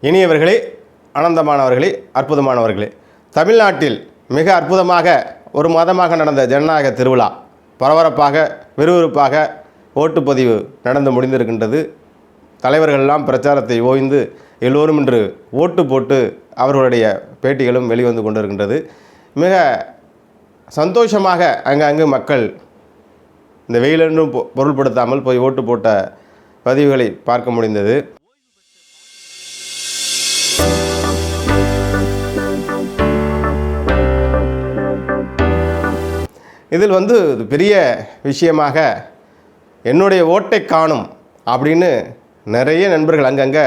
இனியவர்களே ஆனந்தமானவர்களே அற்புதமானவர்களே. தமிழ்நாட்டில் மிக அற்புதமாக ஒரு மாதமாக நடந்த ஜனநாயக திருவிழா பரபரப்பாக விறுவிறுப்பாக ஓட்டுப்பதிவு நடந்து முடிந்திருக்கின்றது. தலைவர்களெல்லாம் பிரச்சாரத்தை ஓய்ந்து எல்லோரும் இன்று ஓட்டு போட்டு அவர்களுடைய பேட்டிகளும் வெளிவந்து கொண்டிருக்கின்றது. மிக சந்தோஷமாக அங்கங்கு மக்கள் இந்த வெயிலென்றும் பொ- பொருள்படுத்தாமல் போய் ஓட்டு போட்ட பதிவுகளை பார்க்க முடிந்தது. இதில் வந்து பெரிய விஷயமாக என்னுடைய ஓட்டை காணும் அப்படின்னு நிறைய நண்பர்கள் அங்கங்கே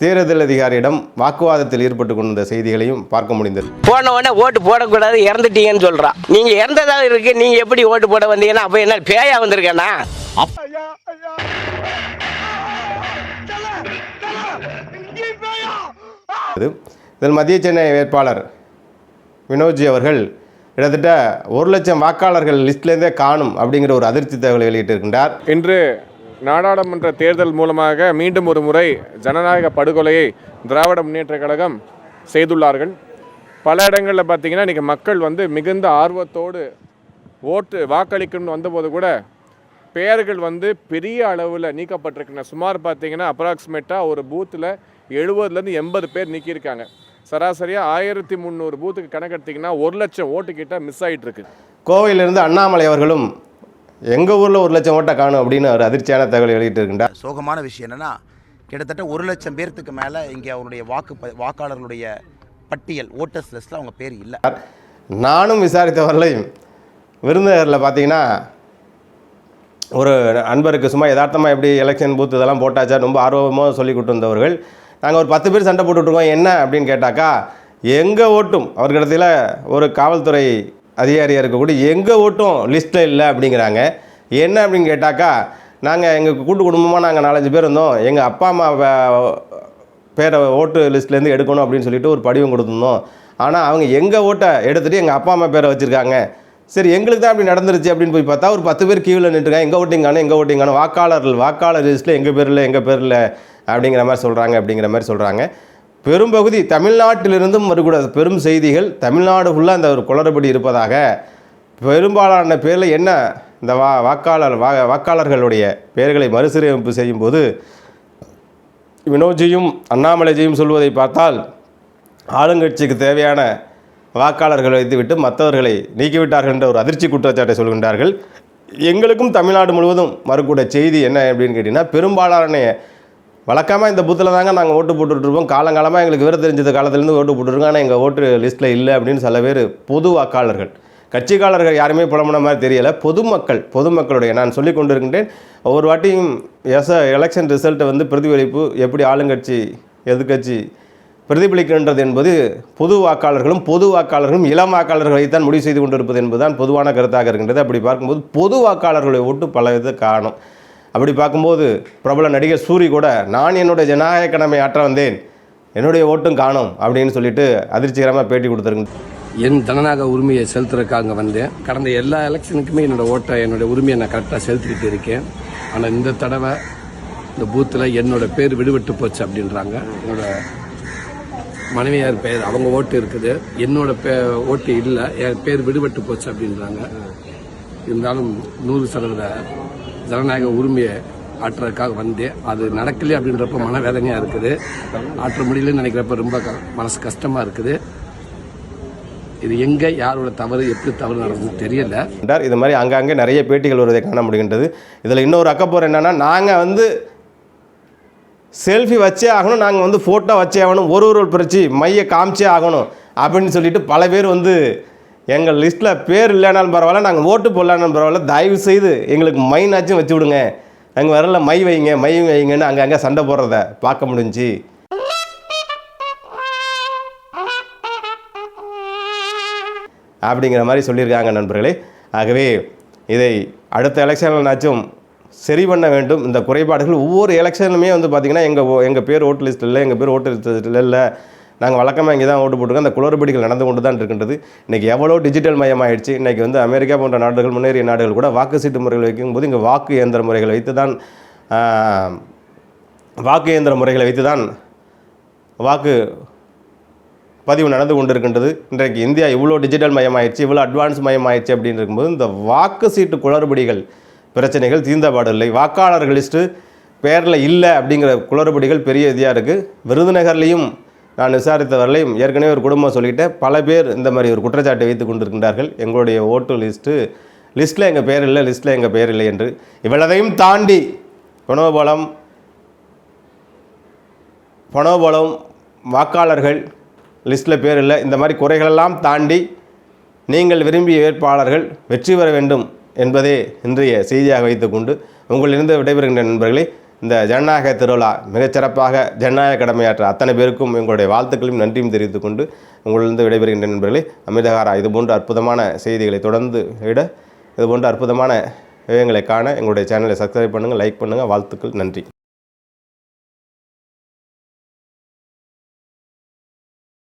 தேர்தல் அதிகாரியிடம் வாக்குவாதத்தில் ஈடுபட்டு கொண்டிருந்த செய்திகளையும் பார்க்க முடிந்தது போன உடனே ஓட்டு போடக்கூடாது இறந்துட்டீங்கன்னு சொல்றான் நீங்க இறந்ததா இருக்கு நீங்க எப்படி ஓட்டு போட வந்தீங்கன்னா அப்ப என்ன பேயா வந்திருக்கேனா இது இதில் மத்திய சென்னை வேட்பாளர் வினோஜி அவர்கள் கிட்டத்தட்ட ஒரு லட்சம் வாக்காளர்கள் லிஸ்ட்லேருந்தே காணும் அப்படிங்கிற ஒரு அதிர்ச்சி தகவலை வெளியிட்டிருக்கின்றார். இன்று நாடாளுமன்ற தேர்தல் மூலமாக மீண்டும் ஒரு முறை ஜனநாயக படுகொலையை திராவிட முன்னேற்ற கழகம் செய்துள்ளார்கள். பல இடங்களில் பார்த்தீங்கன்னா இன்றைக்கி மக்கள் வந்து மிகுந்த ஆர்வத்தோடு ஓட்டு வாக்களிக்கணும்னு வந்தபோது கூட பெயர்கள் வந்து பெரிய அளவில் நீக்கப்பட்டிருக்கின்றன. சுமார் பார்த்தீங்கன்னா அப்ராக்சிமேட்டாக ஒரு பூத்தில் எழுபதுலேருந்து எண்பது பேர் நீக்கியிருக்காங்க. சராசரியாக ஆயிரத்தி முந்நூறு பூத்துக்கு கணக்கெடுத்திங்கன்னா ஒரு லட்சம் ஓட்டு கிட்ட மிஸ் ஆகிட்டு இருக்கு கோவையிலிருந்து அண்ணாமலை அவர்களும் எங்கள் ஊரில் ஒரு லட்சம் ஓட்டை காணும்? அப்படின்னு ஒரு அதிர்ச்சியான தகவலை வெளியிட்டிருக்கின்றார். சோகமான விஷயம் என்னன்னா கிட்டத்தட்ட ஒரு லட்சம் பேர்த்துக்கு மேலே இங்கே அவருடைய வாக்கு வாக்காளர்களுடைய பட்டியல் ஓட்டர்ஸ் லிஸ்ட்டில் அவங்க பேர் இல்லை. நானும் விசாரித்தவர்களையும் விருந்தினரில் பார்த்தீங்கன்னா ஒரு அன்பருக்கு சும்மா யதார்த்தமாக எப்படி எலெக்ஷன் பூத் இதெல்லாம் போட்டாச்சா ரொம்ப ஆர்வமாக சொல்லி கொடுத்து வந்தவர்கள் நாங்கள் ஒரு பத்து பேர் சண்டை போட்டுட்ருக்கோம். என்ன அப்படின்னு கேட்டாக்கா எங்கள் ஓட்டும் அவர்களிடத்தில் ஒரு காவல்துறை அதிகாரியாக இருக்கக்கூடிய எங்கள் ஓட்டும் லிஸ்ட்டில் இல்லை அப்படிங்கிறாங்க. என்ன அப்படின்னு கேட்டாக்கா நாங்கள் எங்கள் கூட்டு குடும்பமாக நாங்கள் நாலஞ்சு பேர் இருந்தோம். எங்கள் அப்பா அம்மா பேரை ஓட்டு லிஸ்ட்லேருந்து எடுக்கணும் அப்படின்னு சொல்லிட்டு ஒரு படிவம் கொடுத்துருந்தோம். ஆனால் அவங்க எங்கள் ஓட்டை எடுத்துகிட்டு எங்கள் அப்பா அம்மா பேரை வச்சுருக்காங்க. சரி எங்களுக்கு தான் அப்படி நடந்துருச்சு அப்படின்னு போய் பார்த்தா ஒரு பத்து பேர் கியூவில் நின்றுருக்காங்க. எங்கள் ஓட்டிங்கானு எங்கள் ஓட்டிங்கானு வாக்காளர்கள் வாக்காளர் லிஸ்ட்டில் எங்கள் பேரில் எங்கள் பேரில் அப்படிங்கிற மாதிரி சொல்கிறாங்க அப்படிங்கிற மாதிரி சொல்கிறாங்க பெரும்பகுதி தமிழ்நாட்டிலிருந்தும் வரக்கூடாது பெரும் செய்திகள். தமிழ்நாடு ஃபுல்லாக அந்த ஒரு குளறுபடி இருப்பதாக. பெரும்பாலான பேரில் என்ன இந்த வா வாக்காளர் வா வாக்காளர்களுடைய பெயர்களை மறுசீரமைப்பு செய்யும்போது வினோஜியும் அண்ணாமலைஜியும் சொல்வதை பார்த்தால் ஆளுங்கட்சிக்கு தேவையான வாக்காளர்களை வைத்துவிட்டு மற்றவர்களை நீக்கிவிட்டார்கள் என்ற ஒரு அதிர்ச்சி குற்றச்சாட்டை சொல்கின்றார்கள். எங்களுக்கும் தமிழ்நாடு முழுவதும் வரக்கூடிய செய்தி என்ன அப்படின்னு கேட்டிங்கன்னா பெரும்பாலான வழக்கமாக இந்த பூத்தில் தாங்க நாங்கள் ஓட்டு போட்டுட்ருப்போம் காலங்காலமாக எங்களுக்கு விவரம் தெரிஞ்சது காலத்துலேருந்து ஓட்டு போட்டுருக்கோம் ஆனால் எங்கள் ஓட்டு லிஸ்ட்டில் இல்லை அப்படின்னு சில பேர் பொது வாக்காளர்கள் கட்சிக்காரர்கள் யாருமே புலம்புன மாதிரி தெரியலை. பொதுமக்கள் பொதுமக்களுடைய நான் சொல்லி கொண்டிருக்கின்றேன். ஒவ்வொரு வாட்டியும் எஸ் எலெக்ஷன் ரிசல்ட்டை வந்து பிரதிபலிப்பு எப்படி ஆளுங்கட்சி எதிர்க்கட்சி பிரதிபலிக்கின்றது என்பது பொது வாக்காளர்களும் பொது வாக்காளர்களும் இளம் வாக்காளர்களைத்தான் முடிவு செய்து கொண்டிருப்பது என்பதுதான் பொதுவான கருத்தாக இருக்கின்றது. அப்படி பார்க்கும்போது பொது வாக்காளர்களுடைய ஓட்டு பல இது காணும் அப்படி பார்க்கும்போது பிரபல நடிகர் சூரி கூட நான் என்னுடைய ஜனநாயக கடமை ஆற்ற வந்தேன். என்னுடைய ஓட்டும் காணும் அப்படின்னு சொல்லிட்டு அதிர்ச்சிகரமாக பேட்டி கொடுத்துருங்க என் ஜனநாயக உரிமையை செலுத்துறதுக்காக அங்கே வந்தேன். கடந்த எல்லா எலெக்ஷனுக்குமே என்னோட ஓட்டை என்னோட உரிமையை நான் கரெக்டாக செலுத்திக்கிட்டு இருக்கேன். ஆனால் இந்த தடவை இந்த பூத்தில் என்னோட பேர் விடுபட்டு போச்சு அப்படின்றாங்க. என்னோட மனைவியார் பேர் அவங்க ஓட்டு இருக்குது. என்னோட பே ஓட்டு இல்லை என் பேர் விடுபட்டு போச்சு அப்படின்றாங்க. இருந்தாலும் நூறு சதவீத ஜனநாயக உரிமையை ஆற்றுறதுக்காக வந்தேன் அது நடக்கலையே அப்படின்றப்ப மனவேதனையாக இருக்குது. ஆற்ற முடியலன்னு நினைக்கிறப்ப ரொம்ப க- மனசு கஷ்டமாக இருக்குது. இது எங்க யாரோட தவறு எப்படி தவறு நடந்ததுன்னு தெரியல. என்றார் இது மாதிரி அங்கங்கே நிறைய பேட்டிகள் வருவதை காண முடிகின்றது. இதில் இன்னொரு அக்கப்போர் என்னன்னா நாங்கள் வந்து செல்ஃபி வச்சே ஆகணும் நாங்கள் வந்து ஃபோட்டோ வச்சே ஆகணும் ஒரு ஒரு பிரச்சி மைய காமிச்சே ஆகணும் அப்படின்னு சொல்லிட்டு பல பேர் வந்து எங்கள் லிஸ்ட்டில் பேர் இல்லைனாலும் பரவாயில்ல நாங்கள் ஓட்டு போடலானாலும் பரவாயில்ல தயவு செய்து எங்களுக்கு மைனாச்சும் வச்சு விடுங்க. அங்கே வரல மை வைங்க மை வைங்கன்னு அங்கே அங்கே சண்டை போடுறத பார்க்க முடிஞ்சு அப்படிங்கிற மாதிரி சொல்லியிருக்காங்க நண்பர்களே. ஆகவே இதை அடுத்த எலெக்ஷன்லனாச்சும் சரி பண்ண வேண்டும். இந்த குறைபாடுகள் ஒவ்வொரு எலெக்ஷனுமே வந்து பார்த்திங்கன்னா எங்கள் எங்கள் பேர் ஓட்டு லிஸ்ட் இல்லை எங்கள் பேர் ஓட்டு லிஸ்ட்டில் இல்லை. நாங்கள் வழக்கமாக இங்கே தான் ஓட்டு போட்டுருக்கோம். அந்த குளறுபடிகள் நடந்து கொண்டு தான் இருக்கின்றது. இன்றைக்கி எவ்வளோ டிஜிட்டல் மயமாயிடுச்சு. இன்றைக்கி வந்து அமெரிக்கா போன்ற நாடுகள் முன்னேறிய நாடுகள் கூட வாக்கு சீட்டு முறைகள் வைக்கும்போது இங்கே வாக்கு இயந்திர முறைகளை வைத்து தான் வாக்கு இயந்திர முறைகளை வைத்து தான் வாக்கு பதிவு நடந்து கொண்டிருக்கின்றது. இன்றைக்கு இந்தியா இவ்வளோ டிஜிட்டல் மயமாயிடுச்சு இவ்வளோ அட்வான்ஸ் மயமாயிடுச்சு அப்படின்னு இருக்கும்போது இந்த வாக்கு சீட்டு குளறுபடிகள் பிரச்சனைகள் தீர்ந்தபாடில்லை வாக்காளர் லிஸ்ட்டு பேரில் இல்லை அப்படிங்கிற குளறுபடிகள் பெரிய இதாக இருக்குது விருதுநகர்லேயும் நான் விசாரித்த வரலையும் ஏற்கனவே ஒரு குடும்பம் சொல்லிட்டேன் பல பேர் இந்த மாதிரி ஒரு குற்றச்சாட்டை வைத்து கொண்டிருக்கின்றார்கள். எங்களுடைய ஓட்டு லிஸ்ட்டு லிஸ்ட்டில் எங்கள் பேர் இல்லை லிஸ்ட்டில் எங்கள் பேர் இல்லை என்று. இவ்வளதையும் தாண்டி பணோபலம் பணோபலம் வாக்காளர்கள் லிஸ்ட்டில் பேர் இல்லை. இந்த மாதிரி குறைகளெல்லாம் தாண்டி நீங்கள் விரும்பிய வேட்பாளர்கள் வெற்றி பெற வேண்டும். என்பதே இன்றைய செய்தியாக வைத்துக்கொண்டு உங்களிலிருந்து விடைபெறுகின்ற நண்பர்களே இந்த ஜனநாயக திருவிழா மிகச்சிறப்பாக ஜனநாயக கடமையாற்ற அத்தனை பேருக்கும் எங்களுடைய வாழ்த்துக்களையும் நன்றியும் தெரிவித்துக் கொண்டு உங்களிலிருந்து விடைபெறுகின்ற நண்பர்களே அமிர்தகாரா இதுபோன்ற அற்புதமான செய்திகளை தொடர்ந்து விட இதுபோன்ற அற்புதமான விவயங்களை காண எங்களுடைய சேனலை சப்ஸ்கிரைப் பண்ணுங்கள் லைக் பண்ணுங்கள் வாழ்த்துக்கள் நன்றி.